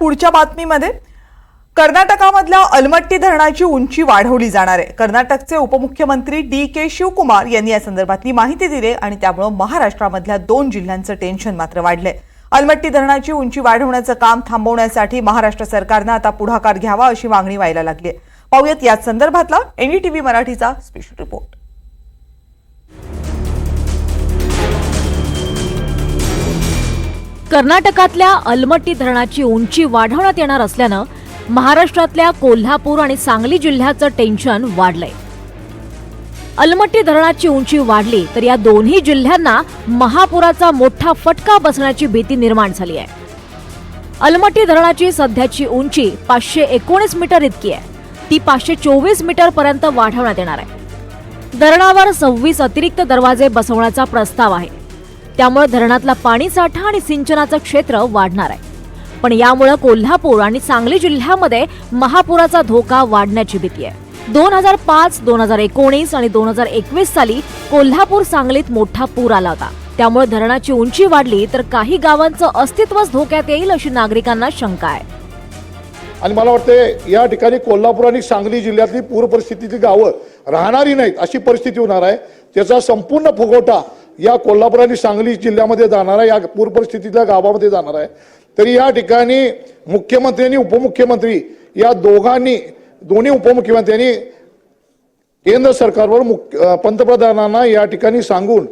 पुढच्या बातमीमध्ये कर्नाटकामधल्या अलमट्टी धरणाची उंची वाढवली जाणार आहे. कर्नाटकचे उपमुख्यमंत्री डी के शिवकुमार यांनी या संदर्भातली माहिती दिली आणि त्यामुळं महाराष्ट्रामधल्या दोन जिल्ह्यांचं टेन्शन मात्र वाढलंय. अलमट्टी धरणाची उंची वाढवण्याचं काम थांबवण्यासाठी महाराष्ट्र सरकारनं आता पुढाकार घ्यावा अशी मागणी व्हायला लागली आहे पाहूयात याच संदर्भातला एनडीटीव्ही मराठीचा स्पेशल रिपोर्ट कर्नाटकातल्या अलमट्टी धरणाची उंची वाढवण्यात येणार असल्यानं महाराष्ट्रातल्या कोल्हापूर आणि सांगली जिल्ह्याचं टेन्शन वाढलंय. अलमट्टी धरणाची उंची वाढली तर या दोन्ही जिल्ह्यांना महापुराचा मोठा फटका बसण्याची भीती निर्माण झाली आहे. अलमट्टी धरणाची सध्याची उंची पाचशे एकोणीस मीटर इतकी आहे. ती पाचशे चोवीस मीटर पर्यंत वाढवण्यात येणार आहे. धरणावर सव्वीस अतिरिक्त दरवाजे बसवण्याचा प्रस्ताव आहे. त्यामुळे धरणातला पाणीसाठा आणि सिंचनाचं क्षेत्र वाढणार आहे. पण यामुळे कोल्हापूर आणि सांगली जिल्ह्यामध्ये महापुराचा धोका वाढण्याची भीती आहे. दोन हजार पाच दोन हजार एकोणीस आणि दोन हजार एकवीस साली कोल्हापूर सांगलीत मोठा पूर आला होता. त्यामुळे धरणाची उंची वाढली तर काही गावांचं अस्तित्वच धोक्यात येईल अशी नागरिकांना शंका आहे. आणि मला वाटतं या ठिकाणी कोल्हापूर आणि सांगली जिल्ह्यातली पूर परिस्थितीची गावं राहणारी नाहीत अशी परिस्थिती होणार आहे. त्याचा संपूर्ण फुगवटा या कोल्हापूर आणि सांगली जिल्ह्यामध्ये जाणार आहे या पूर परिस्थितीतल्या गावामध्ये जाणार आहे. तरी या ठिकाणी मुख्यमंत्री आणि उपमुख्यमंत्री या दोघांनी दोन्ही उपमुख्यमंत्र्यांनी केंद्र सरकारवर मुख्य पंतप्रधानांना या ठिकाणी सांगून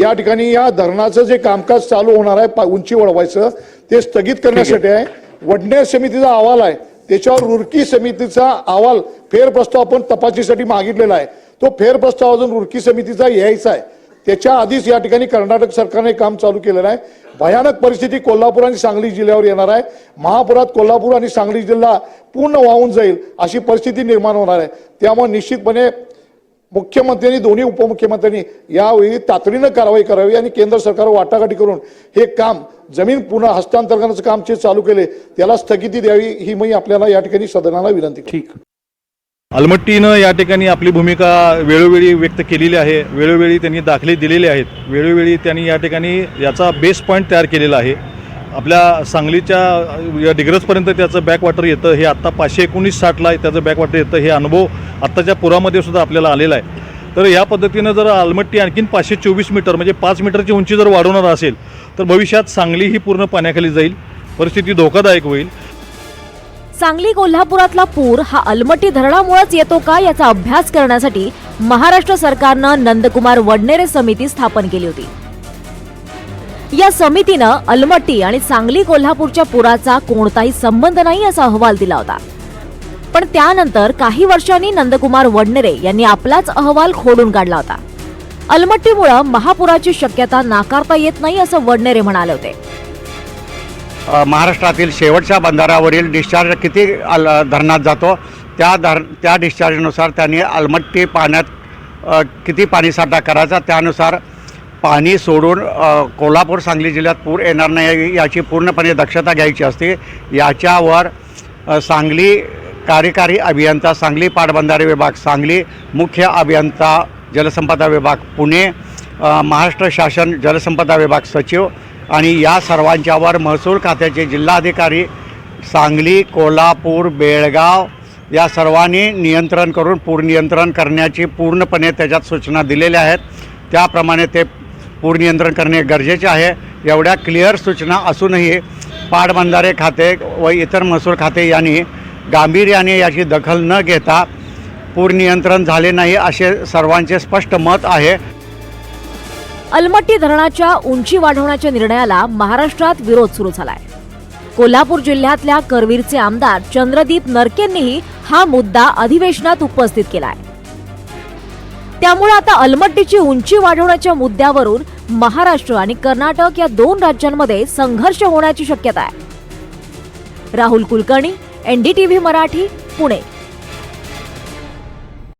या ठिकाणी या धरणाचं जे कामकाज चालू होणार आहे उंची वाढवायचं ते स्थगित करण्यासाठी आहे. वडनेर समितीचा अहवाल आहे. त्याच्यावर रुरकी समितीचा अहवाल फेरप्रस्ताव आपण तपासणीसाठी मागितलेला आहे. तो फेरप्रस्ताव अजून रुरकी समितीचा यायचा आहे. त्याच्या आधीच या ठिकाणी कर्नाटक सरकारने काम चालू केलेलं आहे. भयानक परिस्थिती कोल्हापूर आणि सांगली जिल्ह्यावर येणार आहे. महापुरात कोल्हापूर आणि सांगली जिल्हा पूर्ण वाहून जाईल अशी परिस्थिती निर्माण होणार आहे. त्यामुळे निश्चितपणे मुख्यमंत्र्यांनी दोन्ही उपमुख्यमंत्र्यांनी यावेळी तातडीनं कारवाई करावी आणि केंद्र सरकार वाटाघाटी करून हे काम जमीन पुन्हा हस्तांतरणाचं काम जे चालू केले त्याला स्थगिती द्यावी ही मी आपल्याला या ठिकाणी सदनाला विनंती ठीक. अलमट्टीनं या ठिकाणी आपली भूमिका वेळोवेळी व्यक्त केलेली आहे वेळोवेळी त्यांनी दाखले दिलेले आहेत वेळोवेळी त्यांनी या ठिकाणी याचा बेस पॉईंट तयार केलेला आहे. आपल्या सांगलीच्या या डिग्रजपर्यंत त्याचं बॅकवॉटर येतं हे आत्ता पाचशे एकोणीस साठला त्याचं बॅकवॉटर येतं हे अनुभव आत्ताच्या पुरामध्ये सुद्धा आपल्याला आलेला आहे. तर या पद्धतीनं जर अलमट्टी आणखीन पाचशे चोवीस मीटर म्हणजे पाच मीटरची उंची जर वाढवणार असेल तर भविष्यात सांगली ही पूर्ण पाण्याखाली जाईल परिस्थिती धोकादायक होईल. सांगली कोल्हापुरातला पूर हा अलमटी धरणामुळेच येतो का याचा अभ्यास करण्यासाठी महाराष्ट्र सरकारनं नंदकुमार वडनेरे समिती स्थापन केली होती. या समितीनं अलमट्टी आणि सांगली कोल्हापूरच्या पुराचा कोणताही संबंध नाही असा अहवाल दिला होता. पण त्यानंतर काही वर्षांनी नंदकुमार वडनेरे यांनी आपलाच अहवाल खोडून काढला होता. अलमट्टीमुळं महापुराची शक्यता नाकारता येत नाही असं वडनेरे म्हणाले होते. महाराष्ट्रातील शेवटच्या बंधाऱ्यावरील डिस्चार्ज किती अल धरणात जातो? त्या धर त्या डिस्चार्जनुसार त्यांनी अलमट्टी पाण्यात किती किती पाणीसाठा करायचा? त्यानुसार पाणी सोडून कोल्हापूर सांगली जिल्ह्यात पूर येणार नाही याची पूर्णपणे दक्षता घ्यायची असते. याच्यावर सांगली कार्यकारी अभियंता सांगली पाटबंधारे विभाग सांगली मुख्य अभियंता जलसंपदा विभाग पुणे महाराष्ट्र शासन जलसंपदा विभाग सचिव आणि या सर्वांच्यावर महसूल खात्याचे जिल्हाधिकारी सांगली कोल्हापूर बेळगाव या सर्वांनी नियंत्रण करून पूरनियंत्रण करण्याची पूर्णपणे त्याच्यात सूचना दिलेल्या आहेत. त्याप्रमाणे ते पूरनियंत्रण करणे गरजेचे आहे. एवढ्या क्लिअर सूचना असूनही पाटबंधारे खाते व इतर महसूल खाते यांनी गांभीर्याने याची दखल न घेता पूर नियंत्रण झाले नाही असे सर्वांचे स्पष्ट मत आहे. अलमट्टी धरणाच्या उंची वाढवण्याच्या निर्णयाला महाराष्ट्रात विरोध सुरू झालाय. कोल्हापूर जिल्ह्यातल्या करवीरचे आमदार चंद्रदीप नरकेंनीही हा मुद्दा अधिवेशनात उपस्थित केलाय. त्यामुळे आता अलमट्टीची उंची वाढवण्याच्या मुद्द्यावरून महाराष्ट्र आणि कर्नाटक या दोन राज्यांमध्ये संघर्ष होण्याची शक्यता आहे. राहुल कुलकर्णी एनडीटीव्ही मराठी पुणे.